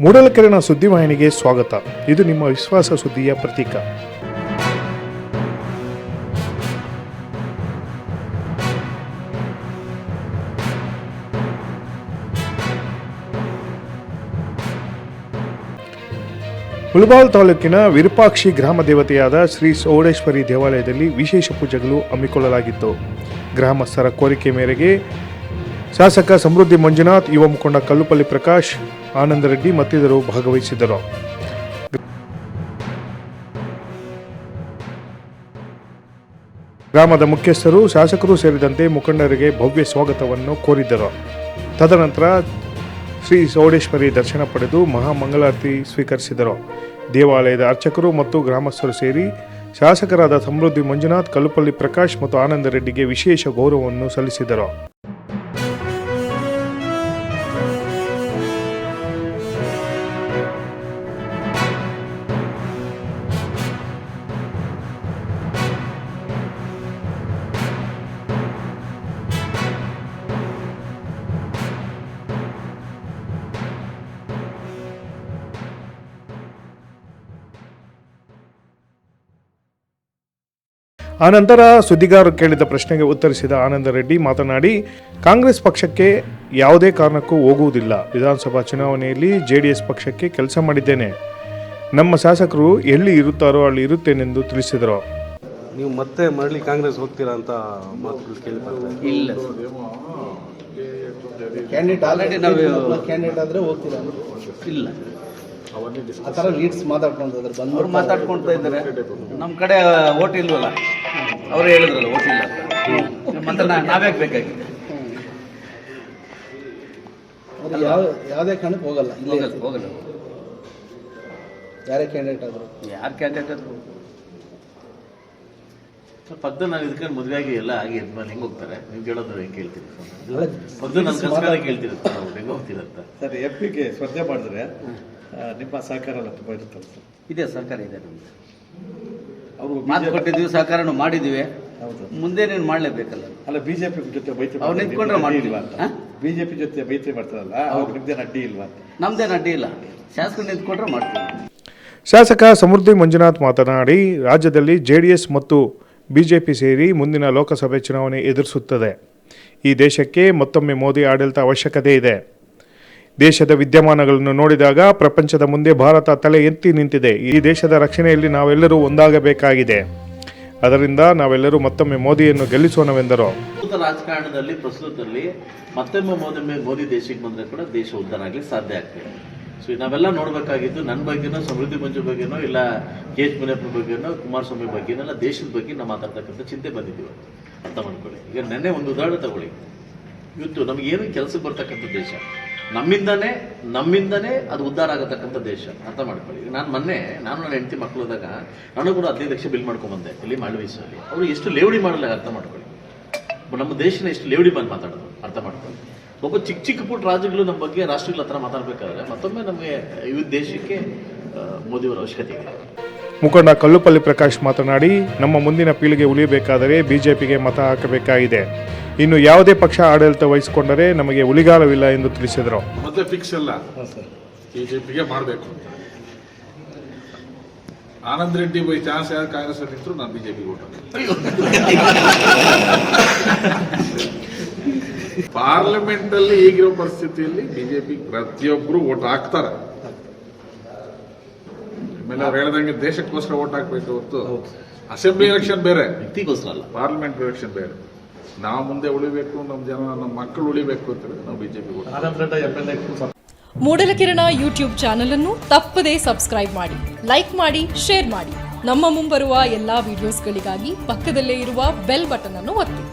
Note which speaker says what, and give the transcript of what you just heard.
Speaker 1: ಮೂಡಲಕೆರೆನ ಸುದ್ದಿವಾಹಿನಿಗೆ ಸ್ವಾಗತ. ಇದು ನಿಮ್ಮ ವಿಶ್ವಾಸ ಸುದ್ದಿಯ ಪ್ರತೀಕ. ಮುಳಬಾಲ್ ತಾಲೂಕಿನ ವಿರೂಪಾಕ್ಷಿ ಗ್ರಾಮ ದೇವತೆಯಾದ ಶ್ರೀ ಸೋಡೇಶ್ವರಿ ದೇವಾಲಯದಲ್ಲಿ ವಿಶೇಷ ಪೂಜೆಗಳು ಹಮ್ಮಿಕೊಳ್ಳಲಾಗಿತ್ತು. ಗ್ರಾಮಸ್ಥರ ಕೋರಿಕೆ ಮೇರೆಗೆ ಶಾಸಕ ಸಮೃದ್ಧಿ ಮಂಜುನಾಥ್, ಯುವ ಮುಖಂಡ ಕಲ್ಲುಪಲ್ಲಿ ಪ್ರಕಾಶ್, ಆನಂದ ರೆಡ್ಡಿ ಮತ್ತಿತರರು ಭಾಗವಹಿಸಿದ್ದರು. ಗ್ರಾಮದ ಮುಖ್ಯಸ್ಥರು, ಶಾಸಕರು ಸೇರಿದಂತೆ ಮುಖಂಡರಿಗೆ ಭವ್ಯ ಸ್ವಾಗತವನ್ನು ಕೋರಿದ್ದರು. ತದನಂತರ ಶ್ರೀ ಸೌಡೇಶ್ವರಿ ದರ್ಶನ ಪಡೆದು ಮಹಾಮಂಗಳಾರತಿ ಸ್ವೀಕರಿಸಿದರು. ದೇವಾಲಯದ ಅರ್ಚಕರು ಮತ್ತು ಗ್ರಾಮಸ್ಥರು ಸೇರಿ ಶಾಸಕರಾದ ಸಮೃದ್ಧಿ ಮಂಜುನಾಥ್, ಕಲ್ಲುಪಲ್ಲಿ ಪ್ರಕಾಶ್ ಮತ್ತು ಆನಂದ ರೆಡ್ಡಿಗೆ ವಿಶೇಷ ಗೌರವವನ್ನು ಸಲ್ಲಿಸಿದರು. ಆನಂತರ ಸುದ್ದಿಗಾರರು ಕೇಳಿದ ಪ್ರಶ್ನೆಗೆ ಉತ್ತರಿಸಿದ ಆನಂದ ರೆಡ್ಡಿ ಮಾತನಾಡಿ ಕಾಂಗ್ರೆಸ್ ಪಕ್ಷಕ್ಕೆ ಯಾವುದೇ ಕಾರಣಕ್ಕೂ ಹೋಗುವುದಿಲ್ಲ. ವಿಧಾನಸಭಾ ಚುನಾವಣೆಯಲ್ಲಿ ಜೆಡಿಎಸ್ ಪಕ್ಷಕ್ಕೆ ಕೆಲಸ ಮಾಡಿದ್ದೇನೆ. ನಮ್ಮ ಶಾಸಕರು ಎಲ್ಲಿ ಇರುತ್ತಾರೋ ಅಲ್ಲಿ ಇರುತ್ತೇನೆಂದು ತಿಳಿಸಿದರು.
Speaker 2: ನೀವು ಮತ್ತೆ ಮರಳಿ ಕಾಂಗ್ರೆಸ್ ಹೋಗ್ತೀರಾ ಅಂತ ಮಾತುಗಳು ಕೇಳಿ
Speaker 3: ಇಲ್ಲ
Speaker 4: ಕ್ಯಾಂಡಿಡೇಟ್ ಆಲ್ರೆಡಿ
Speaker 3: ನಾವು-
Speaker 4: ನಾವು ಕ್ಯಾಂಡಿಡೇಟ್ ಆದ್ರೆ ಹೋಗ್ತೀರಾ?
Speaker 3: ಇಲ್ಲ.
Speaker 4: ಆ ಥರ ಲೀಡ್ಸ್ ಅದ್ರ ಬಂದು
Speaker 3: ಅವ್ರು ಮಾತಾಡ್ಕೊಳ್ತಾ ಇದ್ದಾರೆ. ನಮ್ಮ ಕಡೆ ಓಟ್ ಇಲ್ವಲ್ಲ? ಅವ್ರು ಹೇಳಿದ್ರಲ್ಲ ಓಟ್ ಇಲ್ಲ. ಮತ್ತೆ ಬೇಕಾಗಿ ನಾವ್ಯಾಕೆ ಬೇಕಾಗಿದೆ
Speaker 4: ಅದು ಯಾವ ಯಾವುದೇ ಕಾರಣಕ್ಕೆ ಹೋಗಲ್ಲ. ಇಲ್ಲೇ
Speaker 3: ಹೋಗಲ್ಲ ಹೋಗಲ್ಲ.
Speaker 4: ಯಾರೇ ಕ್ಯಾಂಡಿಡೇಟ್ ಆದರು.
Speaker 3: ಯಾರು ಕ್ಯಾಂಡಿಡೇಟ್ ಆದರು
Speaker 5: ಪದ್ದು ನಾನು ಇದಕ್ಕೆ ಮದುವೆ ಆಗಿ ಎಲ್ಲ ಆಗಿ ಇದ್ಮೇಲೆ ಹೆಂಗ್ ಹೋಗ್ತಾರೆ? ನೀವು ಕೇಳೋದು ಹೆಂಗ್ ಕೇಳ್ತೀರಿ ಪದ್ದು ನನ್ನ ಕನಸ್ಕಾರ ಕೇಳ್ತೀರಿ ನಾವು ಹೆಂಗ್ ಹೋಗ್ತೀರಂತ.
Speaker 6: ಸರ್ ಎಫ್ ಪಿಗೆ ಸ್ಪರ್ಧೆ ಮಾಡಿದ್ರೆ ನಿಮ್ಮ ಸಹಕಾರ ಎಲ್ಲ ತುಂಬ ಇರುತ್ತಲ್ಲ ಸರ್
Speaker 3: ಇದೆ ಸಹಕಾರ ಇದೆ ನಮ್ದು.
Speaker 6: ಅವರು
Speaker 3: ಮಾತು ಕೊಟ್ಟಿದ್ವಿ ಸಹಕಾರನು ಮಾಡಿದ್ವಿ
Speaker 6: ಹೌದು.
Speaker 3: ಮುಂದೆ ನೀನು ಮಾಡಲೇಬೇಕಲ್ಲ.
Speaker 6: ಅಲ್ಲ ಬಿಜೆಪಿ ಜೊತೆ ಮೈತ್ರಿ
Speaker 3: ಅವ್ರು ನಿಂತ್ಕೊಂಡ್ರೆ ಮಾಡಿಲ್ವ.
Speaker 6: ಇಲ್ವಾ ಅಂತ. ಬಿಜೆಪಿ ಜೊತೆ ಮೈತ್ರಿ ಮಾಡ್ತಾರಲ್ಲ ಅವ್ರು ನಿಮ್ದೇನು ಅಡ್ಡಿ ಇಲ್ವಾ
Speaker 3: ನಮ್ದೇನು ಅಡ್ಡಿ ಇಲ್ಲ. ಶಾಸಕರು ನಿಂತ್ಕೊಂಡ್ರೆ ಮಾಡ್ತೀವಿ.
Speaker 1: ಶಾಸಕ ಸಮೃದ್ಧಿ ಮಂಜುನಾಥ್ ಮಾತನಾಡಿ ರಾಜ್ಯದಲ್ಲಿ ಜೆಡಿಎಸ್ ಮತ್ತು ಬಿಜೆಪಿ ಸೇರಿ ಮುಂದಿನ ಲೋಕಸಭೆ ಚುನಾವಣೆ ಎದುರಿಸುತ್ತದೆ. ಈ ದೇಶಕ್ಕೆ ಮತ್ತೊಮ್ಮೆ ಮೋದಿ ಆಡಳಿತ ಅವಶ್ಯಕತೆ ಇದೆ. ದೇಶದ ವಿದ್ಯಮಾನಗಳನ್ನು ನೋಡಿದಾಗ ಪ್ರಪಂಚದ ಮುಂದೆ ಭಾರತ ತಲೆ ಎತ್ತಿ ನಿಂತಿದೆ. ಈ ದೇಶದ ರಕ್ಷಣೆಯಲ್ಲಿ ನಾವೆಲ್ಲರೂ ಒಂದಾಗಬೇಕಾಗಿದೆ. ಅದರಿಂದ ನಾವೆಲ್ಲರೂ ಮತ್ತೊಮ್ಮೆ ಮೋದಿಯನ್ನು ಗೆಲ್ಲಿಸೋಣವೆಂದರು.
Speaker 5: ರಾಜಕಾರಣದಲ್ಲಿ, ಪ್ರಸ್ತುತದಲ್ಲಿ ಮತ್ತೊಮ್ಮೆ ಮೋದೊಮ್ಮೆ ಮೋದಿ ದೇಶಕ್ಕೆ ಬಂದರೆ ಕೂಡ ದೇಶ ಉದ್ಧಾರ ಆಗಲಿ ಸಾಧ್ಯ ಆಗ್ತದೆ. ಸೊ ನಾವೆಲ್ಲ ನೋಡಬೇಕಾಗಿದ್ದು ನನ್ನ ಬಗ್ಗೆನೋ, ಸಮೃದ್ಧಿ ಮಂಜು ಬಗ್ಗೆನೋ, ಇಲ್ಲ ಕೆ ಎಚ್ ಮುನಿಯಪ್ಪನ ಬಗ್ಗೆನೋ, ಕುಮಾರಸ್ವಾಮಿ ಬಗ್ಗೆನೋ ಎಲ್ಲ ದೇಶದ ಬಗ್ಗೆ ನಾವು ಮಾತಾಡ್ತಕ್ಕಂಥ ಚಿಂತೆ ಬಂದಿದ್ದೀವಿ ಅಂತ ಮಾಡ್ಕೊಳ್ಳಿ ಈಗ ನೆನ್ನೆ ಒಂದು ಉದಾಹರಣೆ ತಗೊಳ್ಳಿ. ಇವತ್ತು ನಮಗೇನು ಕೆಲಸಕ್ಕೆ ಬರ್ತಕ್ಕಂಥ ದೇಶ? ನಮ್ಮಿಂದನೇ ನಮ್ಮಿಂದನೇ ಅದು ಉದ್ಧಾರ ಆಗತಕ್ಕಂಥ ದೇಶ. ಅರ್ಥ ಮಾಡ್ಕೊಳ್ಳಿ. ನಾನು ಮೊನ್ನೆ, ನಾನು ನನ್ನ ಹೆಂಡತಿ ಮಕ್ಕಳು ಹೋದಾಗ, ನಾನು ಕೂಡ ಹದಿನೈದು ಲಕ್ಷ ಬಿಲ್ ಮಾಡ್ಕೊಂಬಂದೆ ಇಲ್ಲಿ ಮಾಲ್ವೀಸಲ್ಲಿ ಅವರು ಎಷ್ಟು ಲೇವಡಿ ಮಾಡಲ್ಲ ಅರ್ಥ ಮಾಡ್ಕೊಳ್ಳಿ. ನಮ್ಮ ದೇಶನ ಎಷ್ಟು ಲೇವಡಿ ಬಂದು ಮಾತಾಡೋದು, ಅರ್ಥ ಮಾಡ್ಕೊಳ್ಳಿ. ಒಬ್ಬ ಚಿಕ್ಕ ಚಿಕ್ಕ ಪುಟ್ಟ ರಾಜ್ಯಗಳು ನಮ್ಮ ಬಗ್ಗೆ ರಾಷ್ಟ್ರಗಳ ಹತ್ರ ಮಾತಾಡಬೇಕಾದ್ರೆ ಮತ್ತೊಮ್ಮೆ ನಮಗೆ ಈ ದೇಶಕ್ಕೆ ಮೋದಿಯವರ ಅವಶ್ಯಕತೆ ಇದೆ
Speaker 1: ಮುಖಂಡ ಕಲ್ಲುಪಲ್ಲಿ ಪ್ರಕಾಶ್ ಮಾತನಾಡಿ, ನಮ್ಮ ಮುಂದಿನ ಪೀಳಿಗೆ ಉಳಿಯಬೇಕಾದರೆ ಬಿಜೆಪಿಗೆ ಮತ ಹಾಕಬೇಕಾಗಿದೆ. ಇನ್ನು ಯಾವುದೇ ಪಕ್ಷ ಆಡಳಿತ ವಹಿಸಿಕೊಂಡರೆ ನಮಗೆ ಉಳಿಗಾಲವಿಲ್ಲ ಎಂದು ತಿಳಿಸಿದರು.
Speaker 7: ಮತ್ತೆ ಫಿಕ್ಸ್ ಅಲ್ಲ ಬಿಜೆಪಿಗೆ ಮಾಡಬೇಕು ಆನಂದ್ ರೆಡ್ಡಿ ಬೈ ಚಾನ್ಸ್ ಯಾರು ಕಾಂಗ್ರೆಸ್ ನಿಂತರು ನಾನು ಬಿಜೆಪಿ ಓಟ್ ಪಾರ್ಲಿಮೆಂಟ್ ಅಲ್ಲಿ ಈಗಿರೋ ಪರಿಸ್ಥಿತಿಯಲ್ಲಿ ಬಿಜೆಪಿ ಪ್ರತಿಯೊಬ್ರು ಓಟ್ ಹಾಕ್ತಾರೆ. ಆಮೇಲೆ ಅವ್ರು ಹೇಳ್ದಂಗೆ ದೇಶಕ್ಕೋಸ್ಕರ ಓಟ್ ಹಾಕ್ಬೇಕು ಹೊತ್ತು. ಅಸೆಂಬ್ಲಿ ಎಲೆಕ್ಷನ್ ಬೇರೆ.
Speaker 5: ಅಲ್ಲ.
Speaker 7: ಪಾರ್ಲಿಮೆಂಟ್ ಎಲೆಕ್ಷನ್ ಬೇರೆ. ನಾವು ಮುಂದೆ ಉಳಿಬೇಕು ನಮ್ಮ ಜನ ನಮ್ಮ ಮಕ್ಕಳು ಉಳಿಬೇಕು ಅಂತ ನಾವು BJP
Speaker 6: Moodala Kirana
Speaker 8: Moodalakirana YouTube channel ಅನ್ನು ತಪ್ಪದೇ ಸಬ್ಸ್ಕ್ರೈಬ್ ಮಾಡಿ ಲೈಕ್ ಮಾಡಿ ಶೇರ್ ಮಾಡಿ. ನಮ್ಮ ಮುಂಬರುವ ಎಲ್ಲಾ ವಿಡಿಯೋಸ್ಗಳಿಗಾಗಿ ಪಕ್ಕದಲ್ಲೇ ಇರುವ ಬೆಲ್ ಬಟನ್ ಅನ್ನು ಒತ್ತಿ.